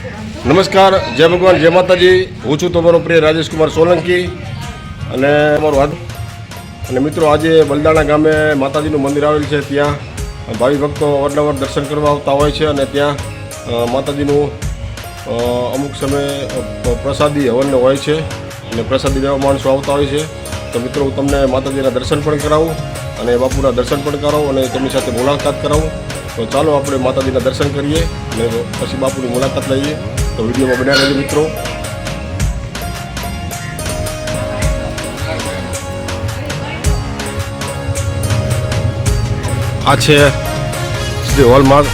નમસ્કાર, જય ભગવાન, જય માતાજી. હું છું તમારો પ્રિય રાજેશ કુમાર સોલંકી. અને અમારો હાથ અને મિત્રો, આજે બલદાણા ગામે માતાજીનું મંદિર આવેલ છે ત્યાં. ભાવિ ભક્તો અવારનવાર દર્શન કરવા આવતા હોય છે અને ત્યાં માતાજીનું અમુક સમયે પ્રસાદી હવન હોય છે. અને પ્રસાદી લેવા માણસો આવતા હોય છે. તો મિત્રો, હું તમને માતાજીના દર્શન પણ કરાવું. અને બાપુના દર્શન પણ કરાવો અને તેમની સાથે મુલાકાત કરાવો. તો ચાલો આપણે માતાજીના દર્શન કરીએ અને પછી બાપુની મુલાકાત લઈએ. તો વિડીયોમાં બન્યા રહેજો મિત્રો. આ છે શ્રી હોલમાર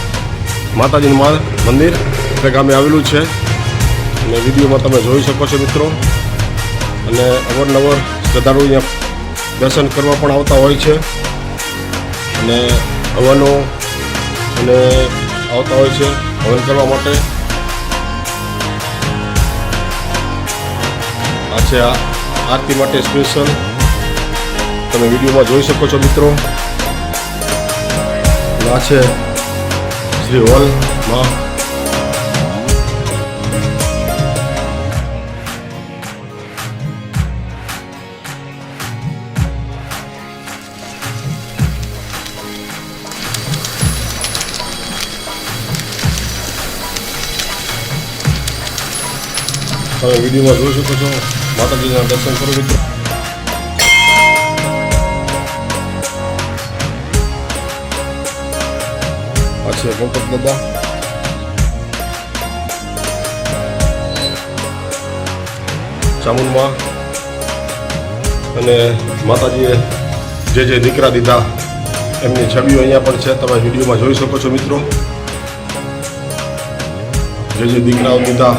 માતાજીનું મા મંદિર. તે ગામે આવેલું છે. અને વિડીયોમાં તમે જોઈ શકો છો મિત્રો. અને અવારનવાર શ્રદ્ધાળુ અહીંયા દર્શન કરવા પણ આવતા હોય છે. અને હવનો અને આવતા હોય છે હવન કરવા માટે. આ છે આ આરતી માટે સ્પેશિયલ તમે વિડીયોમાં જોઈ શકો છો મિત્રો. આ છે શ્રી હોલમાં તમે વિડીયોમાં જોઈ શકો છો. માતાજીના દર્શન કરો મિત્રો. આ છે ગણપત બાબા ચામુંડમાં. અને માતાજીએ જે જે દીકરા દીધા, એમની છબીઓ અહીંયા પણ છે. તમે વિડીયોમાં જોઈ શકો છો મિત્રો. જે જે દીકરાઓ દીધા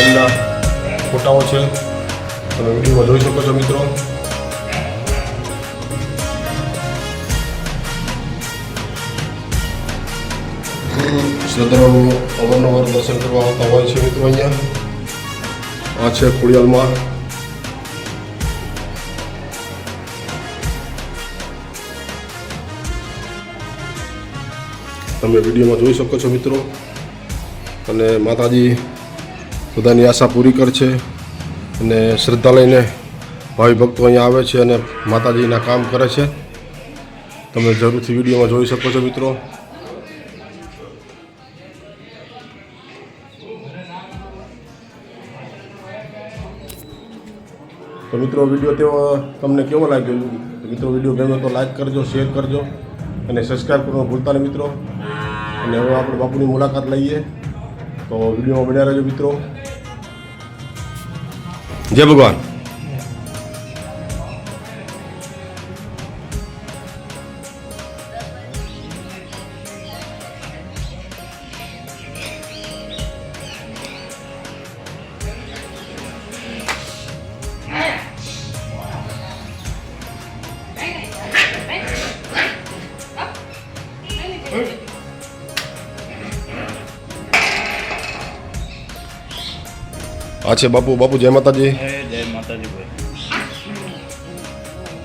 એમના ફોટાઓ છે. તમે વિડીયોમાં જોઈ શકો છો મિત્રો. શ્રદ્ધાળુઓ અવારનવાર દર્શન કરવા આવતા હોય છે મિત્રો અહીંયા. આ છે ખોડિયાલમાં. તમે વિડીયોમાં જોઈ શકો છો મિત્રો. અને માતાજી બધાની આશા પૂરી કરશે અને શ્રદ્ધા લઈને ભાવિ ભક્તો અહીંયા આવે છે અને માતાજીના કામ કરે છે. તમે જરૂરથી વિડીયોમાં જોઈ શકો છો મિત્રો. તો મિત્રો, વીડિયો તેઓ તમને કેવો લાગ્યો? મિત્રો, વીડિયો ગમ્યો તો લાઈક કરજો, શેર કરજો અને સબસ્ક્રાઈબ કરવાનું ભૂલતા નહીં મિત્રો. અને હવે આપણે બાપુની મુલાકાત લઈએ. તો વિડીયોમાં બન્યા રહેજો મિત્રો. જય ભગવાન આ છે બાપુ બાપુ જય માતાજી. જય માતાજી ભાઈ.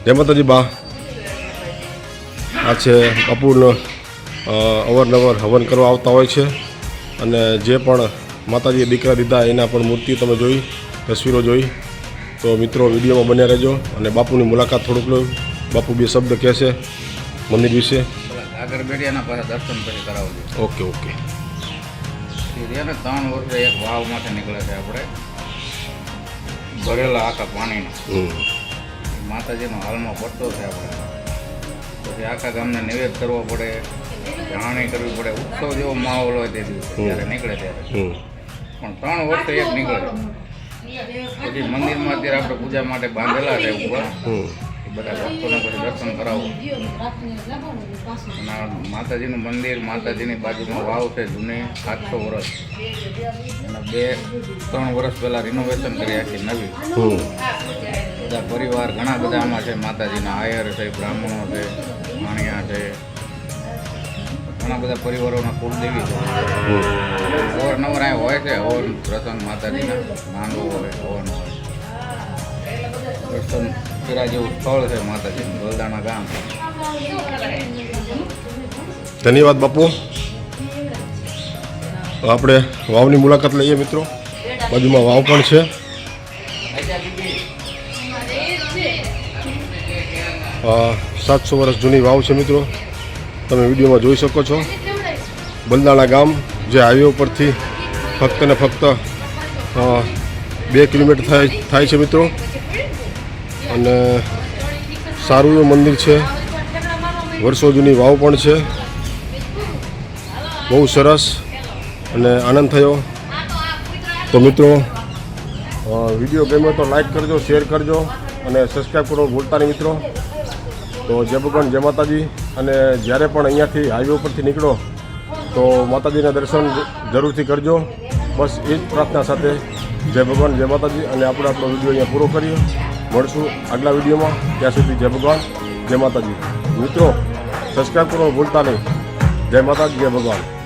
જય માતાજી બા. આ છે બાપુનો અવારનવાર હવન કરવા આવતા હોય છે. અને જે પણ માતાજીએ દીકરા દીધા એના પણ મૂર્તિ તમે જોઈ તસવીરો જોઈ. તો મિત્રો વિડીયોમાં બન્યા રહેજો અને બાપુની મુલાકાત થોડુંક લો. બાપુ બે શબ્દ કહેશે મંદિર વિશે. આગળ બેડિયાના પાછા દર્શન પછી કરાવજો. Okay okay. ત્રણ વર્ષે એક વાવમાંથી નીકળે છે આપણે. ભરેલા આખા પાણીના. માતાજીનો હાલમાં પડતો છે આપણે. પછી આખા ગામને નિવેદ કરવો પડે જાણી કરવી પડે. ઉત્સવ જેવો માહોલ હોય તે દિવસે જ્યારે નીકળે ત્યારે. પણ ત્રણ વર્ષે એક નીકળે. પછી મંદિરમાં અત્યારે આપણે પૂજા માટે બાંધેલા છે ઉપર બધા ભક્તોને પછી દર્શન કરાવવું અને માતાજીનું મંદિર માતાજીની બાજુમાં વાવ છે જૂની સાતસો વર્ષ. અને બે ત્રણ વર્ષ પહેલાં રિનોવેશન કરી આખી નવી. બધા પરિવાર ઘણા બધા આમાં છે. માતાજીના આયર છે બ્રાહ્મણો છે માણિયા છે. ઘણા બધા પરિવારોના કુળદેવી છે. અવારનવાર અહીંયા હોય છે હવન પ્રસંગ માતાજીના માંડવો હોય હવન હોય દર્શન કર્યા જેવું સ્થળ છે માતાજીનું, ગલદાણા ગામ. ધન્યવાદ બાપુ. આપણે વાવની મુલાકાત લઈએ મિત્રો. બાજુમાં વાવ પણ છે. સાતસો વર્ષ જૂની વાવ છે મિત્રો. તમે વિડીયોમાં જોઈ શકો છો. બલદાણા ગામ જે હાઈવે ઉપરથી ફક્ત ને ફક્ત બે કિલોમીટર થાય થાય છે મિત્રો. અને સારું એવું મંદિર છે. વર્ષો જૂની વાવ પણ છે. બહુ સરસ અને આનંદ થયો. તો મિત્રો વીડિયો ગમ્યો તો લાઈક કરજો, શેર કરજો અને સબસ્ક્રાઈબ કરો ભૂલતા નહીં મિત્રો. તો જય ભગવાન, જય માતાજી. અને જ્યારે પણ અહીંયાથી હાઈવે ઉપરથી નીકળો, તો માતાજીના દર્શન જરૂરથી કરજો. બસ એ જ પ્રાર્થના સાથે જય ભગવાન, જય માતાજી. અને આપણે આપણો વીડિયો અહીંયા પૂરો કરીએ. મળશું આગલા વિડીયોમાં. ત્યાં સુધી જય ભગવાન, જય માતાજી. મિત્રો સબસ્ક્રાઈબ કરવા ભૂલતા નહીં. જય માતાજી, જય ભગવાન.